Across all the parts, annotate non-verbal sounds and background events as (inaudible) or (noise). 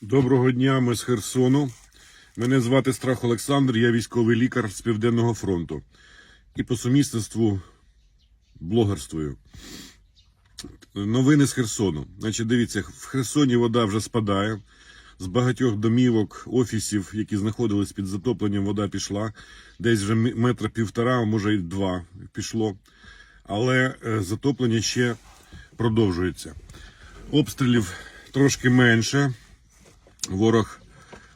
Доброго дня, ми з Херсону. Мене звати Страх Олександр, я військовий лікар з Південного фронту. І по сумісництву блогерствую. Новини з Херсону. Значить, дивіться, в Херсоні вода вже спадає. З багатьох домівок, офісів, які знаходились під затопленням, вода пішла. Десь вже метра півтора, може й два пішло. Але е, затоплення ще продовжується. Обстрілів трошки менше. Ворог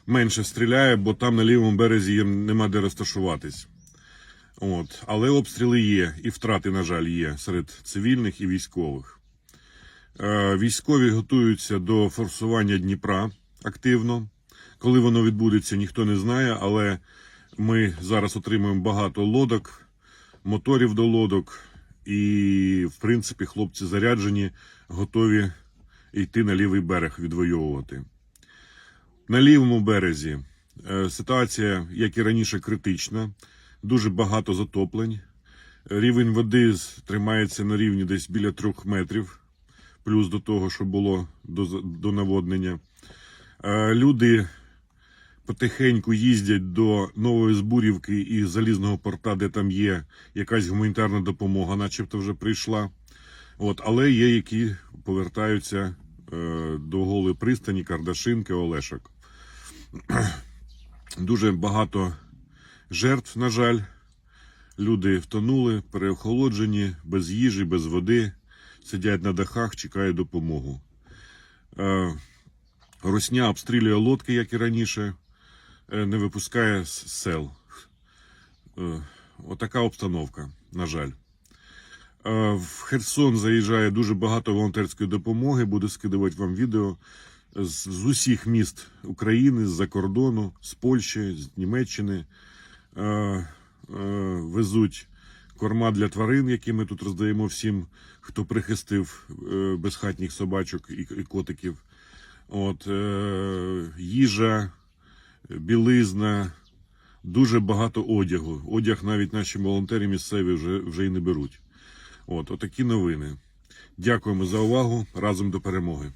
менше стріляє, бо там на лівому березі їм нема де розташуватись. От. Але обстріли є, і втрати, на жаль, є серед цивільних і військових. Е, військові готуються до форсування Дніпра активно. Коли воно відбудеться, ніхто не знає, але ми зараз отримуємо багато лодок, моторів до лодок, і, в принципі, хлопці заряджені, готові йти на лівий берег відвоювати. На лівому березі е, ситуація, як і раніше, критична. Дуже багато затоплень. Рівень води тримається на рівні десь біля трьох метрів, плюс до того, що було до, наводнення. Е, Люди потихеньку їздять до Нової Збурівки і Залізного порта, де там є якась гуманітарна допомога, начебто вже прийшла. От, але є, які повертаються е, до голої пристані, Кардашинки, Олешок. (clears throat) Дуже багато жертв, на жаль. Люди втонули, переохолоджені, без їжі, без води, сидять на дахах, чекають допомогу. Е, Русня обстрілює лодки, як і раніше, е, не випускає з сел. Е, Отака обстановка, на жаль. В Херсон заїжджає дуже багато волонтерської допомоги. Буду скидувати вам відео з, з усіх міст України, з-за кордону, з Польщі, з Німеччини. Е, е, везуть корма для тварин, які ми тут роздаємо всім, хто прихистив е, безхатніх собачок і, і котиків. От, е, їжа, білизна, дуже багато одягу. Одяг навіть наші волонтери місцеві вже, вже і не беруть. От, отакі новини. Дякуємо за увагу. Разом до перемоги.